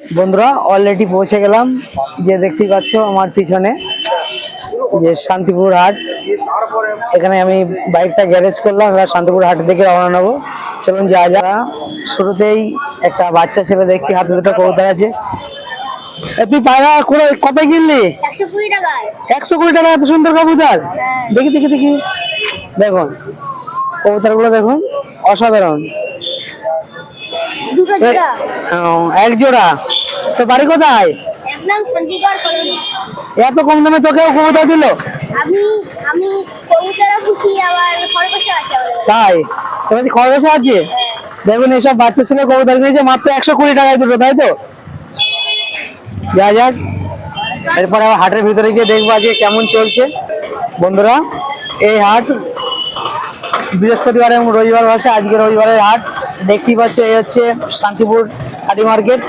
বন্ধুরা অলরেডি পৌঁছে গেলাম। যে দেখতেই পাচ্ছ আমার পিছনে যে শান্তিপুর হাট। এখানে আমি বাইকটা গ্যারেজ করলাম এবার শান্তিপুর হাট দেখে রওনা নেব। চলুন যা যা শুরুতেই একটা বাচ্চা ছেলে দেখছি হাতে দুটো কবুতর আছে। তুই পায়রা করে কত কিনলি? একশো কুড়ি টাকা এত সুন্দর কবুতর? দেখি দেখি দেখি। দেখুন কবুতরগুলো দেখুন অসাধারণ। এক জোড়া তো বাড়ি কোথায়? এত কম দামে তোকেও কবুতর দিল? আমি আমি কবুতরও খুশি আবার খরগোশও আছে তাই? তোমার কি খরচ আছে? দেখুন এইসব বাচ্চা ছেলে কবুতর নিয়েছে মাত্র একশো কুড়ি টাকায় দুটো তাই তো? যা যাক। এরপরে আবার হাটের ভিতরে গিয়ে দেখব আজকে কেমন চলছে। বন্ধুরা এই হাট বৃহস্পতিবার এবং রবিবার বসে, আজকে রবিবারের হাট। দেখতেই পাচ্ছে, এই হচ্ছে শান্তিপুর শাড়ি মার্কেট।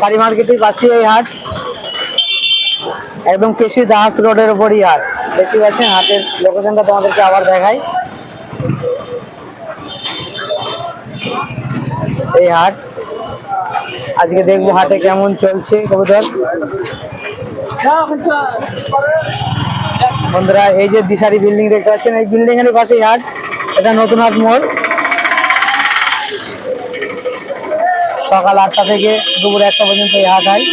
শাড়ি মার্কেটের পাশে এই হাট। একদম কেশি দাস রোডের উপরই হাট। দেখতে পাচ্ছেন, হাটের লোকেশনটা তোমাদেরকে আবার দেখাই। এই হাট। আজকে দেখব হাটে কেমন চলছে কবুতর। বন্ধুরা, এই যে দিশারি বিল্ডিং দেখতে পাচ্ছেন, এই বিল্ডিং এর পাশেই হাট। এটা নতুন হাট মোড়। সকাল আটটা থেকে দুপুর একটা পর্যন্ত এই হাট হয়।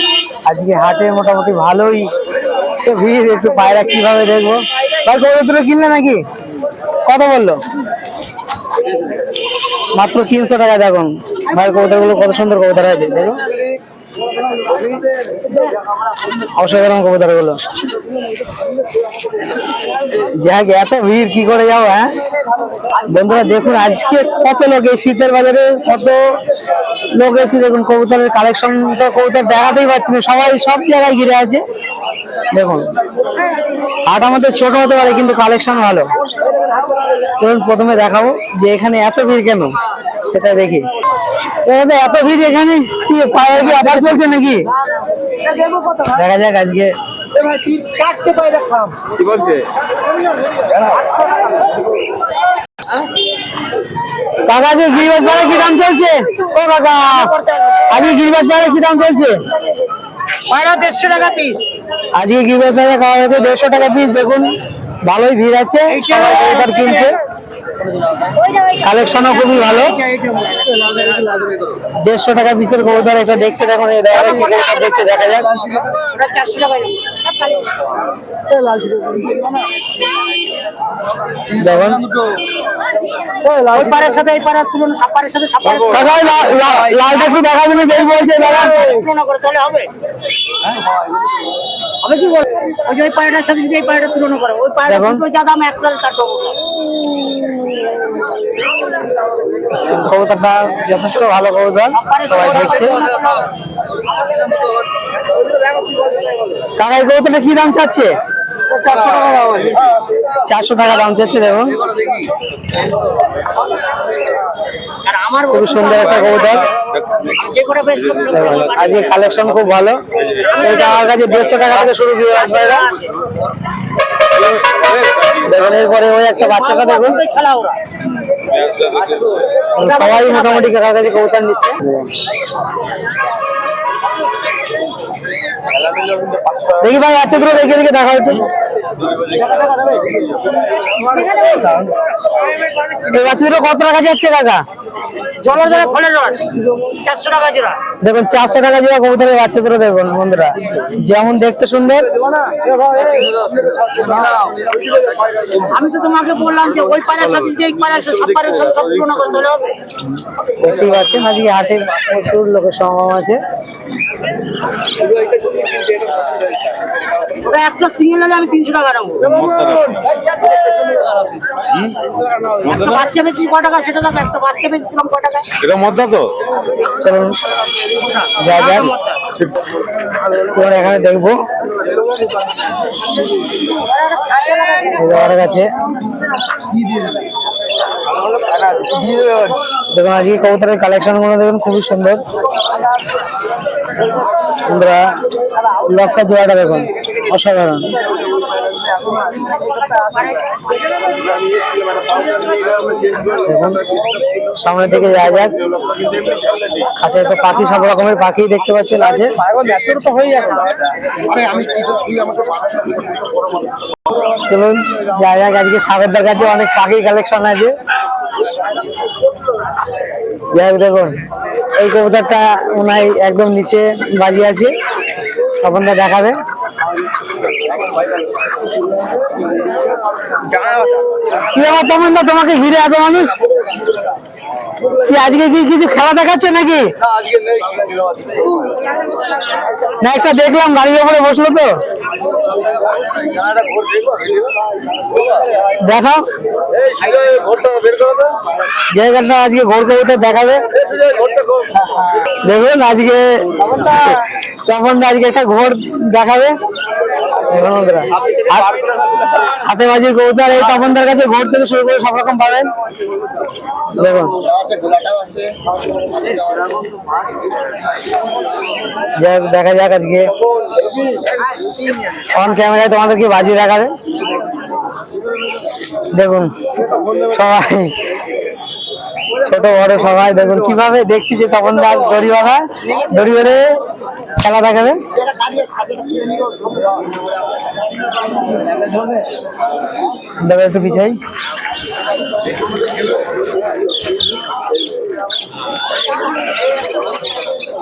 আজকে হাটে মোটামুটি ভালোই ভিড়, একটু পায়রা কীভাবে দেখব? ভাই কবুতর কিনলে নাকি? কত বলল? মাত্র তিনশো টাকা দেখুন। ভাই কবুতরগুলো কত সুন্দর কবুতর আছে দেখো অসাধারণ কবুতরগুলো যাক, এত ভিড়, কি করে যাব হ্যাঁ? বন্ধুরা, দেখুন, আজকে কত লোক এই শীতের বাজারে, কত লোক এসে দেখুন, কবুতরের কালেকশন তো কবুতর দেখাতেই পাচ্ছি না, সবাই সব জায়গায় ঘিরে আছে। দেখুন, হাট আমাদের ছোট হতে পারে, কিন্তু কালেকশন ভালো। চলুন, প্রথমে দেখাবো যে এখানে এত ভিড় কেন, সেটা দেখি। এত ভিড় এখানে, কি, পায়ে কি আবার চলছে নাকি? দেখা যাক আজকে কি বলছে? কাকা যে গিরিবাজ পাড়া কি দাম চলছে? ও কাকা আজকে গিরিবাজ পাড়া কি দাম চলছে? পায়রা দেড়শো টাকা পিস আজকে গিরিবাজ পাড়া খাওয়া হয়েছে দেড়শো টাকা পিস দেখুন ভালোই ভিড় আছে কবুতর কিনছে। কালেকশনও খুবই ভালো। দেড়শো টাকা পিসের কবুতর এটা দেখছে দেখুন দেখছে দেখা যাক। চারশো টাকা পাড়ের সাথে এই পাড়ার তুলনা সাথে লালটা একটু দেখা দেবে বলছে দাদা তুলনা করে তাহলে হবে। হবে কি বল ওই যে ওই পাড়াটার সাথে যদি এই পাড়াটা তুলনা করে ওই পাড়াটা দেখুন। দুটো যা দাম এক লাখ তার কবুতরটা যথেষ্ট ভালো কবুতর সবাই দেখছে। কাকা এই কবুতরটা কি দাম চাচ্ছে? চারশো টাকা দাম চাচ্ছে দেখুন খুবই সুন্দর একটা আজকে খুব ভালো। আমার কাছে শুরু দিয়ে আসবে দেখুন, এরপরে ওই একটা সবাই মোটামুটি কাকার কাছে কবুতর নিচ্ছে। দেখি ভাই আছে দুটো দেখে দেখে দেখা হচ্ছে। এই বাচ্চাগুলো কত টাকা যাচ্ছে কাকা? জলের জলে ফলের রস। চারশো টাকা জোড়া। দেখুন চারশো টাকা জোড়া কবুতরের বাচ্চা দেখুন বন্ধুরা। যেমন দেখতে সুন্দর। আমি তো তোমাকে বললাম যে ওই পাড়ার সাথে যে এই পাড়ার সাথে সব পাড়ার সাথে সব তুলনা করে তাহলে হবে দেখতেই পাচ্ছেন আজকে হাটে প্রচুর লোকের সমাগম আছে। একটা সিঙ্গেল হলে আমি তিনশো টাকা নেব। একটা বাচ্চা বেশি ক টাকা সেটা একটা বাচ্চা বেচছিলাম ক টাকা? এটা মদ্দা তো? চলুন যা যাক। এখানে দেখব। কাছে। দেখুন, আজকে কবুতরের কালেকশনগুলো দেখুন, খুবই সুন্দর। বন্ধুরা লক্কা জোড়াটা দেখুন, অসাধারণ। দেখুন সামনে থেকে যাওয়া যাক। কাছে একটা পাখি, সব রকমের পাখি দেখতে পাচ্ছেন আছে। তো হয়ে যাবে চলুন, যাওয়া যাক, আজকে সাগরদার কাছে অনেক পাখির কালেকশন আছে। দেখুন, এই কবুতরটা ওনাই একদম নিচে বাজি আছে। তখন তা দেখাবে তখন না তোমাকে ঘিরে এত মানুষ? কি আজকে কি কিছু খেলা দেখাচ্ছে নাকি? না, একটা দেখলাম গাড়ির উপরে বসল তো। দেখাও। জায়গাটা আজকে ঘোর কবিতা দেখাবে। দেখুন, আজকে তখন আজকে একটা ঘোর দেখাবে। হাত- বাজির কবুতর, এই তপনদার কাছে ঘোর থেকে শুরু করে সব রকম পাবেন যাক, দেখা যাক আজকে। অন ক্যামেরায় তোমাদেরকে বাজি দেখাবে? দেখুন। সবাই। ছোট, বড় সবাই দেখুন কীভাবে দেখছি যে তখন দাস দড়ি বাঁধা দড়ি বেঁধে খেলা দেখাবে। দেখো একটু পিছাই।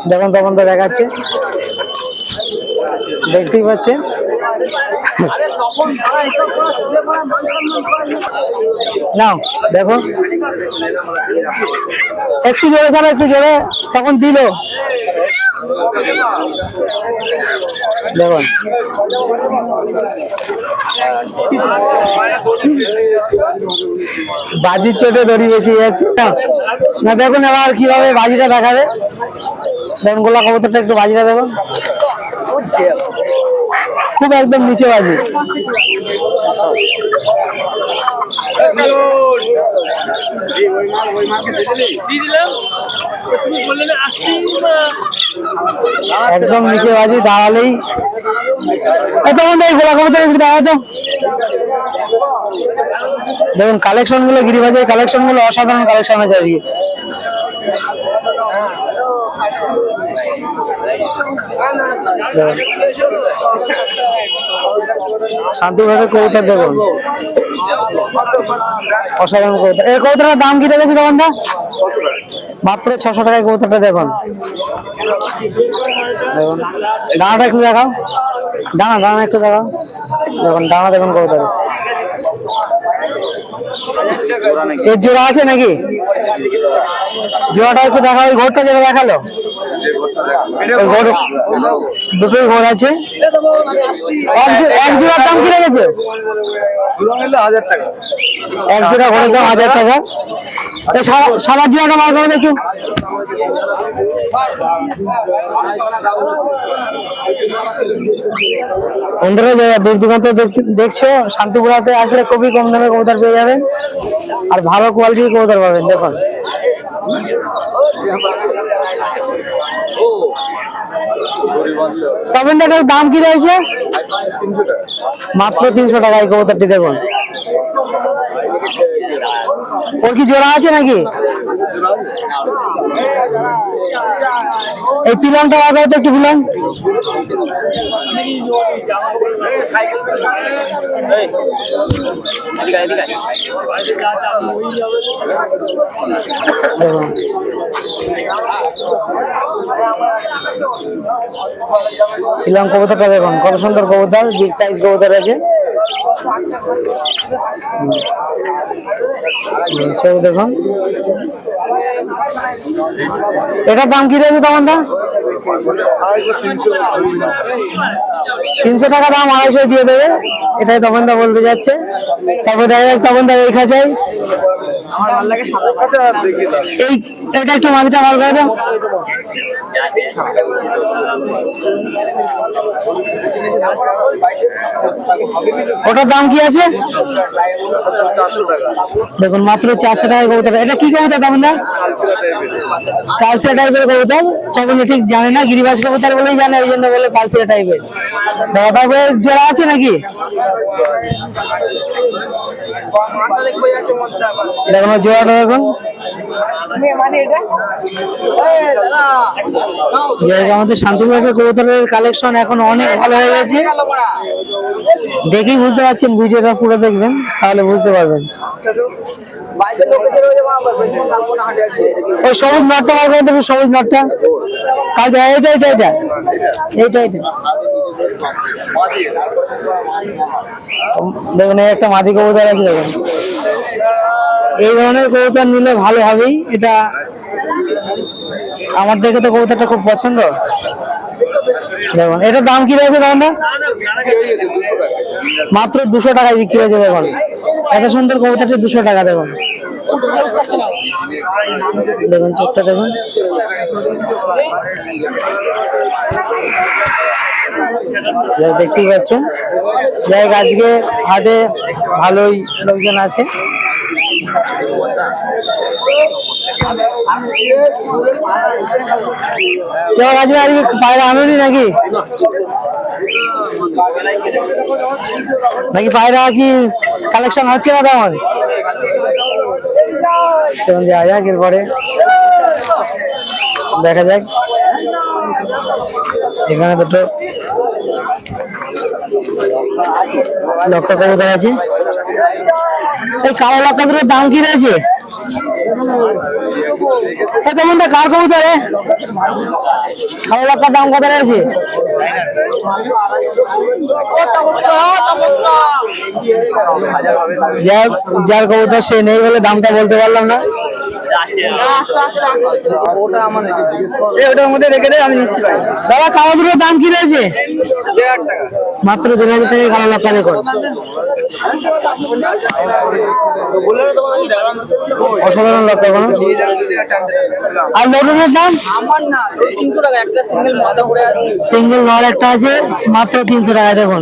দেখুন তখন তো দেখাচ্ছে। দেখতেই পাচ্ছেন। নাও, দেখো। একটু জোরে ছাড়া, একটু জোরে। তখন দিল। দেখুন বাজির চোটে দড়ি বেঁচে যাচ্ছে না, দেখুন এবার কীভাবে বাজিটা দেখাবে। দেখুন গোলা কবুতরটা একটু বাজিটা দেখুন। খুব একদম নিচে বাজি। একদম নিচে বাজি, দাঁড়ালেই। তখন এই গোলা কবুতর দাঁড়াতো দেখুন কালেকশনগুলো গিরিবাজের কালেকশনগুলো অসাধারণ কালেকশন আছে আজকে। শান্তিভাবে কবুতর দেখুন। অসাধারণ কবুতর এই কবুতরের দাম কি রেখেছি তখন দা? মাত্র ছশো টাকায় কবুতরটা দেখুন। দেখুন। ডানাটা একটু দেখাও। ডানা ডানা একটু দেখাও। দেখুন, ডানা দেখুন কবুতরের এর জোড়া আছে নাকি? জোড়াটা একটু দেখাও ওই ঘোরটা যেটা দেখাল। দুটোই ঘোর আছে। এক জোড়ার দাম কি রেখেছে এক জোড়া ঘোরের দাম হাজার টাকা। সাদা জোড়াটা বার করে দেখুন বন্ধুরা, যারা দূর দূরান্ত দেখ- দেখছ, শান্তিপুরাতে আসলে খুবই কম দামে কবুতর পেয়ে যাবেন। আর ভালো কোয়ালিটির কবুতর পাবেন, দেখুন। টাকার দাম কি রয়েছে? মাত্র তিনশো টাকায় কবুতরটি দেখুন। ওর কি জোড়া আছে নাকি? এই পিলংটা আগে তো একটু পিলং পিলং কবুতরটা দেখুন কত সুন্দর কবুতর বিগ সাইজ কবুতর আছে। দেখুন। এটার দাম কি রয়েছে তখন দাম? তিনশো টাকা দাম আড়াইশো দিয়ে দেবে। এটাই তখন দা বলতে যাচ্ছে। তারপর দেখা যাক তখন দা এই খাঁচাই এই এটা একটু মাটিটা ভালো করে দাও। ওটার দাম কি আছে? দেখুন, মাত্র চারশো টাকা কবুতর। এটা কি কবুতর দাম না কালচিরা টাইপের কবুতর। তখন ঠিক জানে না, গিরিবাজ কবুতর বলেই জানে ওই জন্য বলে কালচিরা টাইপের। জোড়া আছে নাকি? দেখুন কোনো জোড়াটা এখন আমাদের শান্তিপুরের কবুতরের কালেকশন এখন অনেক ভালো হয়ে গেছে। দেখেই বুঝতে পারছেন, ভিডিওটা পুরো দেখবেন, তাহলে বুঝতে পারবেন। ওই সবুজ নটটা বার করে দেবে সবুজ নটটা কাল এইটা এইটা এইটা এইটা এইটা দেখুন এই একটা মাঝি কবুতর আছে দেখুন এই ধরনের কবুতর নিলে ভালো হবেই এটা আমার দেখে তো কবুতরটা খুব পছন্দ দেখুন এটার দাম কি রয়েছে দামটা মাত্র দুশো টাকায় বিক্রি হয়েছে দেখুন। এত সুন্দর কবুতরটা দুশো টাকা দেখুন। দেখুন চোখটা দেখুন। দেখতেই পাচ্ছেন। যাই আজকে হাটে ভালোই লোকজন আছে। আজকে আজকে পায়রা আনুনি নাকি? নাকি পায়রা কি কালেকশন হচ্ছে না তেমন? চলুন যাওয়া যাক এরপরে। দেখা যাক। এখানে দুটো লক্ষ্য কবুতর আছে। এই কালো লক্ষ্য দুটোর দাম কি রয়েছে? তেমনটা কার কবুতর কালো লক্ষ্যর দাম কত রয়েছে? যার ক্ষমতা সে নেই বলে দামটা বলতে পারলাম না। ওটার মধ্যে রেখে দে আমি নিচ্ছি ভাই। দাদা দাম কি রয়েছে? মাত্র দেড় হাজার কালো অসাধারণ কোনো? আর দাম? আমার না তিনশো টাকা একটা সিঙ্গেল মাথা সিঙ্গেল নর একটা আছে মাত্র তিনশো টাকা দেখুন।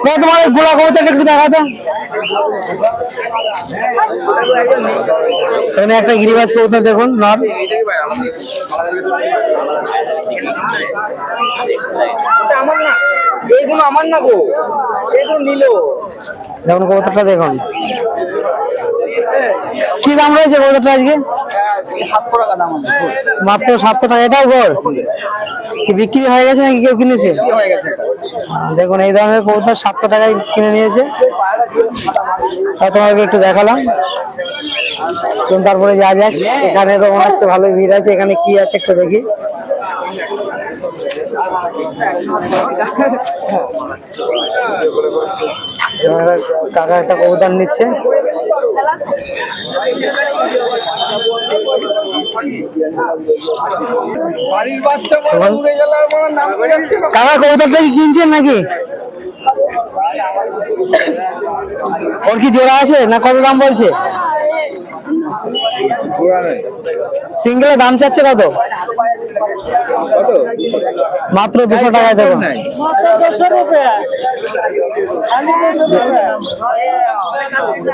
দাদা, তোমার গোলা কবুতরটা একটু দেখাতো এখানে একটা গিরিবাজ কবুতর দেখুন নর না এইগুলো আমার না গো এগুলো নিল দেখুন কবুতরটা দেখুন। কি দাম রয়েছে কবুতরটা আজকে? সাতশো টাকা দাম মাত্র সাতশো টাকা এটাও গোর কি বিক্রি হয়ে গেছে নাকি কেউ কিনেছে? দেখুন এই ধরনের কবুতর সাতশো টাকায় কিনে নিয়েছে। তা তোমাকে একটু দেখালাম। তারপরে যা যাক এখানে তো মনে হচ্ছে ভালো ভিড় আছে। এখানে কি আছে একটু দেখি। কাকা একটা কবুতর নিচ্ছে। করে কাকা কবুতরটা কি কিনছেন নাকি? ওর কি জোড়া আছে না কত দাম বলছে? সিঙ্গেলের দাম চাচ্ছে কত? মাত্র দুশো টাকা দেবো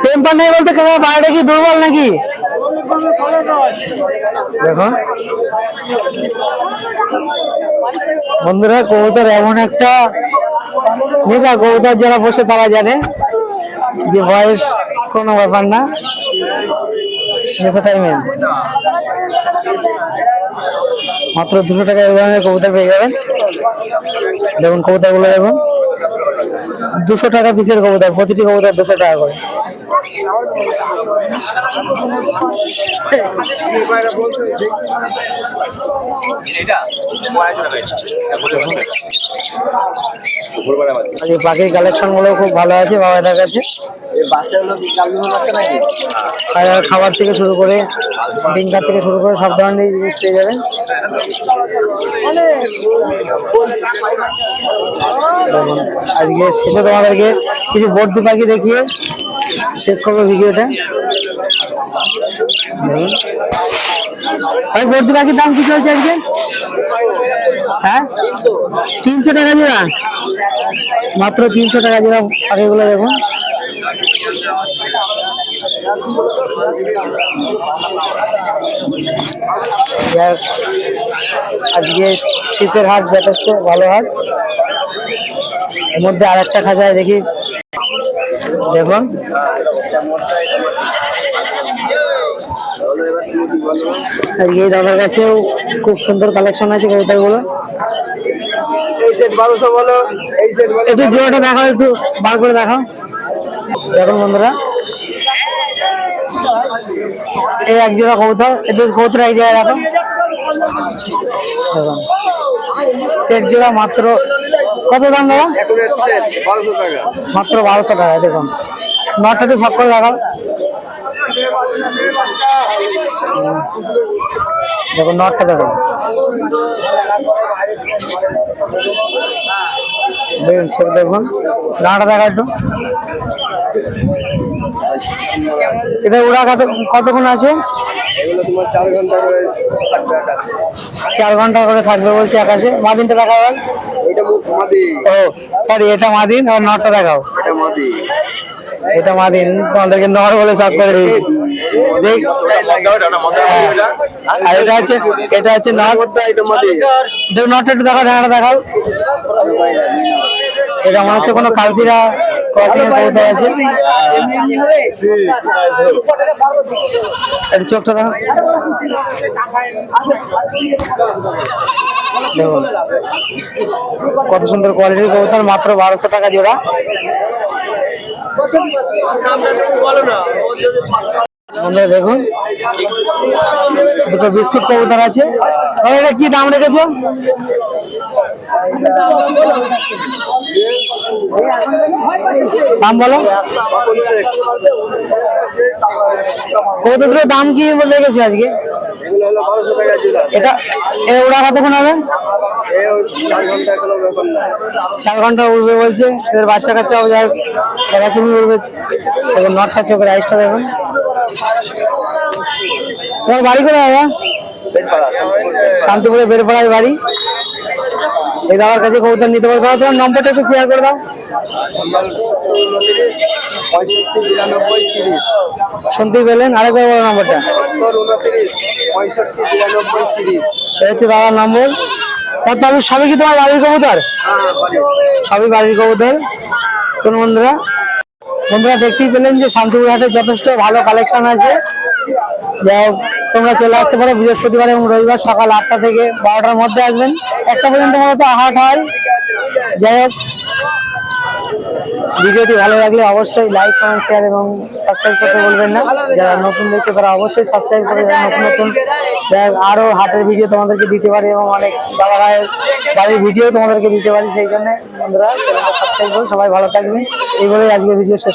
টেম্পার নেই বলতে বাইরে কি দুর্বল নাকি? দেখো বন্ধুরা, কবুতর এমন একটা নেশা কবুতর যারা বসে তারা জানে যে বয়স কোনো ব্যাপার না। নেশাটাই মেন মাত্র দুশো টাকা ধরনের কবুতর পেয়ে যাবেন। দেখুন, কবুতরগুলো দেখুন। দুশো টাকা পিসের কবুতর, প্রতিটি কবুতর দুশো টাকা করে। এই পাখির কালেকশনগুলো খুব ভালো আছে বাবাদের কাছে। খাবার থেকে শুরু করে ডিঙ্কার থেকে শুরু করে সব ধরনের জিনিস পেয়ে যাবেন আজকে শেষে তোমাদেরকে কিছু বর্দি পাখি দেখিয়ে শেষ করব ভিডিওটা। ভাই, বর্দি পাখির দাম কি চলছে আজকে? হ্যাঁ? তিনশো টাকা জোড়া। মাত্র তিনশো টাকা জোড়া পাখিগুলো দেখুন। আজকে শীতের হাট, যথেষ্ট ভালো হাট। এর মধ্যে আর একটা খাঁচায় দেখি। দেখুন। এই দাদার কাছেও খুব সুন্দর কালেকশন আছে কবিতাগুলো এই সেট বারোশো বলো এই সেট বলো একটু জোড়াটা দেখাও, একটু বার করে দেখাও। দেখুন বন্ধুরা। এই এক জোড়া কবুতর, একটু কবুতর এক জায়গায় দেখুন সেট জোড়া মাত্র কত দাম দাদা? মাত্র বারোশো টাকা দেখুন। নটা একটু সব করে দেখাও। দেখুন নটটা দেখুন। দেখুন ছোট দেখুন। দাঁড়া দেখা একটু। এটা ওরা কত কতক্ষণ আছে? এগুলো তোমার চার ঘণ্টা করে থাকবে আকাশে। চার ঘণ্টা করে থাকবে বলছে আকাশে। মাদিনটা দেখা হয় এটা মাদি। ও সরি এটা মাদিন আর নটটা দেখাও। এটা মাদি। এটা মাদিন তোমাদেরকে নর বলে চাপ করে দিয়েছি দেখ। আর এটা হচ্ছে এটা হচ্ছে নট। মধ্যে এটা মাদি। দেখো নটটা একটু দেখাও ঢাকাটা দেখাও। এটা মনে হচ্ছে কোনো কালচিরা আছে। এটা চোখটা দেখো। দেখুন কত সুন্দর কোয়ালিটির কবুতর মাত্র বারোশো টাকা জোড়া। বন্ধুরা দেখুন, দুটো বিস্কুট কবুতর আছে। এটা কি দাম রেখেছো? দাম বলো। কবুতর দুটোর দাম কি রেখেছো আজকে? এটা ওরা কতক্ষণ হবে? চার ঘণ্টা কোনো উঠবে বলছে এদের বাচ্চা কাচ্চাও যায় তারা তুমি উঠবে এখন নটটা চোখের আইসটা দেখুন। তোমার বাড়ি করে দাদা? শান্তিপুরে বেরপাড়ায় বাড়ি। এই দাদার কাছে কবুতর নিতে পারো। দাদা, তোমার নম্বরটা একটু শেয়ার করে দাও। শুনতেই পেলেন আরেকবার বলো নম্বরটা এই হচ্ছে দাদার নম্বর তার তবে সবই কি তোমার বাড়ির কবুতর? সবই বাড়ির কবুতর। শুনুন বন্ধুরা। বন্ধুরা, দেখতেই পেলেন যে শান্তিপুর হাটে যথেষ্ট ভালো কালেকশন আছে। তোমরা চলে আসতে পারো বৃহস্পতিবার এবং রবিবার সকাল আটটা থেকে বারোটার মধ্যে আসবেন। একটা পর্যন্ত মূলত হাট হয় যাই হোক ভিডিওটি ভালো লাগলে অবশ্যই লাইক কমেন্ট শেয়ার এবং সাবস্ক্রাইব করতে বলবেন না। যারা নতুন দেখতে তারা অবশ্যই সাবস্ক্রাইব করে নতুন নতুন যাই হোক, আরও ভিডিও তোমাদেরকে দিতে পারি এবং অনেক দাদা ভাইয়ের বাড়ির ভিডিও তোমাদেরকে দিতে পারি। সেই জন্য বন্ধুরা সাবস্ক্রাইব করো সবাই ভালো থাকবেন এই বলেই আজকে ভিডিও শেষ